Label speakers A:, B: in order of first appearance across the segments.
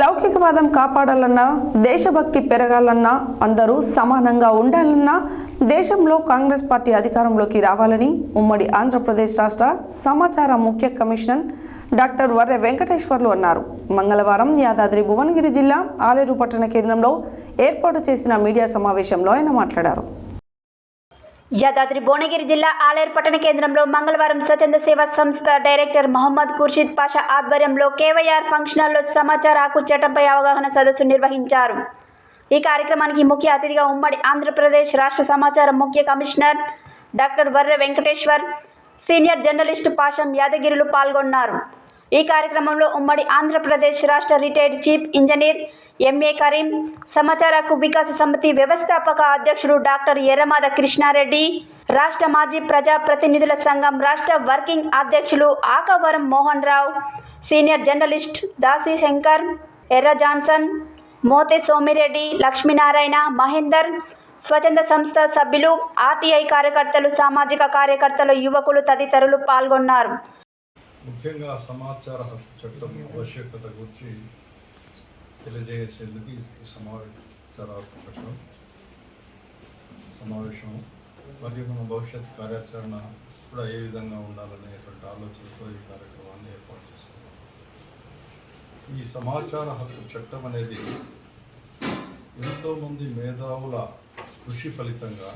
A: లౌకికవాదం కాపాడాలన్నా దేశభక్తి పెరగాలన్నా అందరూ సమానంగా ఉండాలన్నా దేశంలో కాంగ్రెస్ పార్టీ అధికారంలోకి రావాలని ఉమ్మడి ఆంధ్రప్రదేశ్ రాష్ట్ర సమాచార ముఖ్య కమిషనర్ డాక్టర్ వర్రె వెంకటేశ్వర్లు అన్నారు. మంగళవారం యాదాద్రి భువనగిరి జిల్లా ఆలేరు పట్టణ కేంద్రంలో ఏర్పాటు చేసిన మీడియా సమావేశంలో ఆయన మాట్లాడారు.
B: యాదాద్రి భువనగిరి జిల్లా ఆలేరు పట్టణ కేంద్రంలో మంగళవారం స్వచ్ఛంద సేవా సంస్థ డైరెక్టర్ మహమ్మద్ ఖుర్షీద్ పాషా ఆధ్వర్యంలో కేవైఆర్ ఫంక్షనల్లో సమాచార హక్కు చట్టంపై అవగాహన సదస్సు నిర్వహించారు. ఈ కార్యక్రమానికి ముఖ్య అతిథిగా ఉమ్మడి ఆంధ్రప్రదేశ్ రాష్ట్ర సమాచార ముఖ్య commissioner doctor Varre Venkateshwar senior journalist Pasham యాదగిరిలు పాల్గొన్నారు. ఈ కార్యక్రమంలో ఉమ్మడి ఆంధ్రప్రదేశ్ రాష్ట్ర retired chief engineer MA Karim సమాచారకు వికాస సమితి వ్యవస్థాపక అధ్యక్షుడు డాక్టర్ ఎర్రమాద కృష్ణారెడ్డి రాష్ట్ర మాజీ ప్రజా ప్రతినిధుల సంఘం రాష్ట్ర వర్కింగ్ అధ్యక్షులు Akavaram Mohan Rao senior journalist Dasi Shankar Erra Johnson Mothe Somireddy Lakshminarayana Mahender స్వచ్ఛంద సంస్థ సభ్యులు ఆర్టీఐ కార్యకర్తలు సామాజిక కార్యకర్తలు యువకులు తదితరులు పాల్గొన్నారు.
C: ముఖ్యంగా సమాచార హక్కు చట్టం ఆవశ్యకత గురించి తెలియజేసేందుకు ఈ సమాచార హక్కు చట్టం సమావేశం మరియు మన భవిష్యత్ కార్యాచరణ కూడా ఏ విధంగా ఉండాలనేటువంటి ఆలోచనతో ఈ కార్యక్రమాన్ని ఏర్పాటు చేసుకున్నాం ఈ సమాచార హక్కు చట్టం అనేది ఎంతోమంది మేధావుల కృషి ఫలితంగా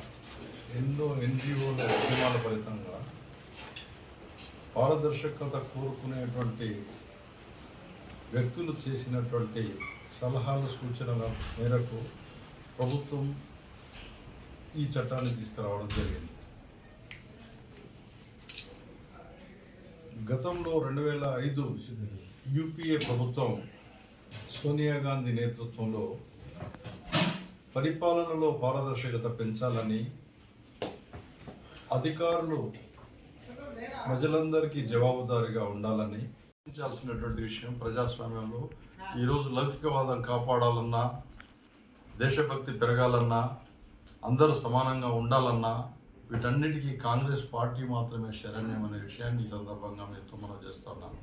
C: ఎన్నో ఎన్జిఓల ఉద్యమాల ఫలితంగా పారదర్శకత కోరుకునేటువంటి వ్యక్తులు చేసినటువంటి సలహాలు సూచనల మేరకు ప్రభుత్వం ఈ చట్టాన్ని తీసుకురావడం జరిగింది. గతంలో రెండు వేల ఐదు యూపీఏ ప్రభుత్వం సోనియా గాంధీ నేతృత్వంలో పరిపాలనలో పారదర్శకత పెంచాలని అధికారులు ప్రజలందరికీ జవాబుదారీగా ఉండాలని గుర్తించాల్సినటువంటి విషయం ప్రజాస్వామ్యంలో ఈరోజు లౌకికవాదం కాపాడాలన్నా దేశభక్తి పెరగాలన్నా అందరూ సమానంగా ఉండాలన్నా వీటన్నిటికీ కాంగ్రెస్ పార్టీ మాత్రమే శరణ్యం అనే విషయాన్ని ఈ సందర్భంగా మీతో మనం చేస్తున్నాను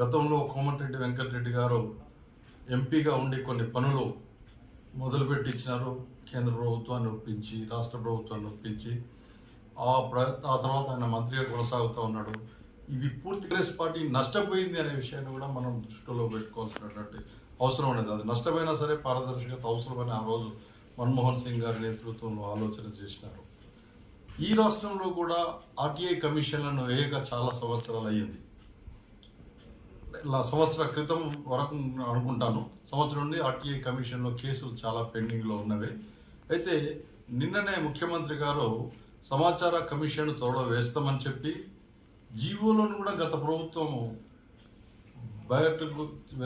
C: గతంలో కోమటిరెడ్డి వెంకటరెడ్డి గారు ఎంపీగా ఉండి కొన్ని పనులు మొదలుపెట్టించినారు. కేంద్ర ప్రభుత్వాన్ని ఒప్పించి రాష్ట్ర ప్రభుత్వాన్ని ఒప్పించి ఆ ప్ర ఆ తర్వాత ఆయన మంత్రిగా కొనసాగుతూ ఉన్నాడు. ఇవి పూర్తి కాంగ్రెస్ పార్టీ నష్టపోయింది అనే విషయాన్ని కూడా మనం దృష్టిలో పెట్టుకోవాల్సినటువంటి అవసరం అనేది అది నష్టమైనా సరే పారదర్శకత అవసరమని ఆ రోజు మన్మోహన్ సింగ్ గారి నేతృత్వంలో ఆలోచన చేసినారు. ఈ రాష్ట్రంలో కూడా ఆర్టీఐ కమిషన్లను వేయక చాలా సంవత్సరాలు అయ్యింది. ఇలా సంవత్సర క్రితం వరకు అనుకుంటాను. సంవత్సరం నుండి ఆర్టీఐ కమిషన్లో కేసులు చాలా పెండింగ్లో ఉన్నవి. అయితే నిన్ననే ముఖ్యమంత్రి గారు సమాచార కమిషన్ త్వరలో వేస్తామని చెప్పి జీవోలను కూడా గత ప్రభుత్వము బయటకు వెళ్ళ